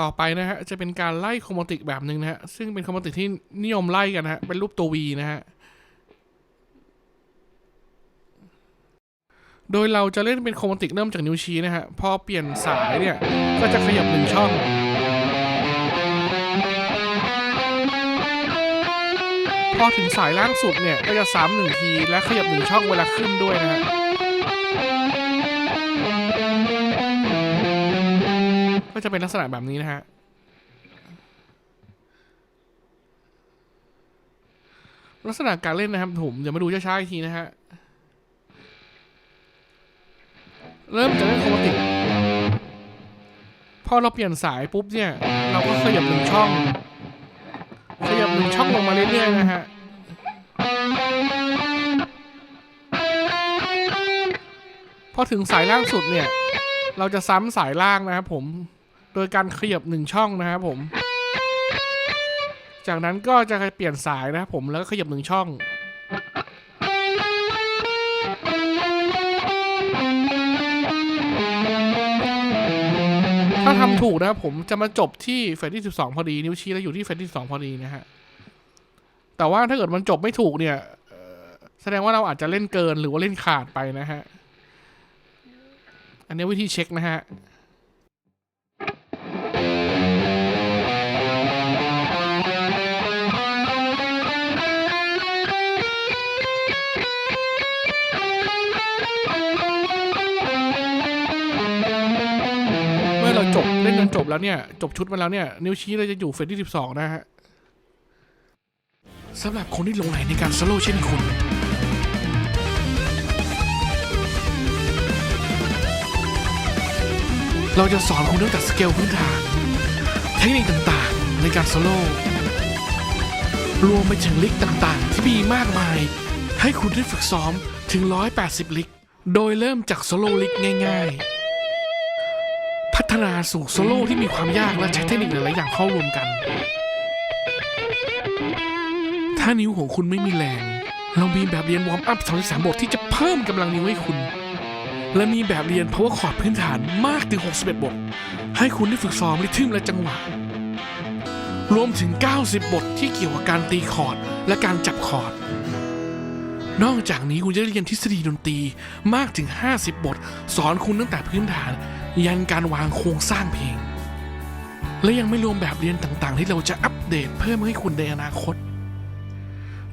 ต่อไปนะฮะจะเป็นการไล่โครโมติกแบบหนึ่งนะฮะซึ่งเป็นโครโมติกที่นิยมไล่กันนะฮะเป็นรูปตัว V นะฮะโดยเราจะเล่นเป็นโครโมติกเริ่มจากนิ้วชี้นะฮะพอเปลี่ยนสายเนี่ยก็จะขยับหนึ่งช่องพอถึงสายล่างสุดเนี่ยก็จะซ้ำหนึ่งทีและขยับหนึ่งช่องเวลาขึ้นด้วยนะฮะ ก็จะเป็นลักษณะแบบนี้นะฮะลักษณะการเล่นนะครับผมเดี๋ยวมาดูช้าๆอีกทีนะฮะเริ่มจากเล่นโครมาติกพอเราเปลี่ยนสายปุ๊บเนี่ย เราก็ขยับหนึ่งช่อง ขยับหนึ่งช่องลงมาเรื่อยๆนะฮะพอถึงสายล่างสุดเนี่ย เราจะซ้ำสายล่างนะครับผม โดยการขยับหนึ่งช่องนะครับผม จากนั้นก็จะเปลี่ยนสายนะครับผมแล้วก็ขยับหนึ่งช่อง ถ้าทำถูกนะครับผมจะมาจบที่เฟสที่ 12 พอดี นิ้วชี้แล้วอยู่ที่เฟสที่ 12 พอดีนะฮะ แต่ว่าถ้าเกิดมันจบไม่ถูกเนี่ยแสดงว่าเราอาจจะเล่นเกินหรือว่าเล่นขาดไปนะฮะ อันนี้วิธีเช็คนะฮะ เมื่เราจบเล่นจนจบแล้วเนี่ย จบชุดมาแล้วเนี่ย นิ้วชี้เราจะอยู่เฟสที่ 12 นะฮะสำหรับคนที่ลงไหลในการสโลว์เช่นคุณ เราจะสอนคุณตั้งแต่สเกลพื้นฐาน เทคนิคต่างๆ ในการโซโลรวมไปถึงลิกต่างๆ ที่มีมากมาย ให้คุณได้ฝึกซ้อมถึง 180 ลิก โดยเริ่มจากโซโลลิกง่าย ๆ พัฒนาสู่โซโล่ที่มีความยากและใช้เทคนิคหลายๆอย่างเข้ารวมกัน ถ้านิ้วของคุณไม่มีแรงเรามีแบบเรียนวอร์มอัพ33บทที่จะเพิ่มกำลังนิ้วให้คุณ และมีแบบเรียน power chord พื้นฐานมากถึง 61 บท ให้คุณได้ฝึกซ้อมริทึมและจังหวะ รวมถึง 90 บทที่เกี่ยวกับการตีคอร์ดและการจับคอร์ด นอกจากนี้คุณจะได้เรียนทฤษฎีดนตรีมากถึง 50 บท สอนคุณตั้งแต่พื้นฐาน ยันการวางโครงสร้างเพลง และยังไม่รวมแบบเรียนต่างๆ ที่เราจะอัปเดตเพิ่มให้คุณในอนาคต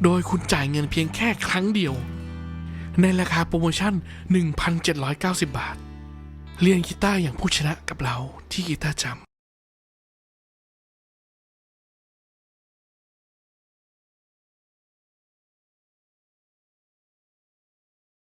โดยคุณจ่ายเงินเพียงแค่ครั้งเดียว ในราคาโปรโมชั่น 1,790 บาท เรียนกีตาร์อย่างผู้ชนะกับเราที่กีตาร์จำ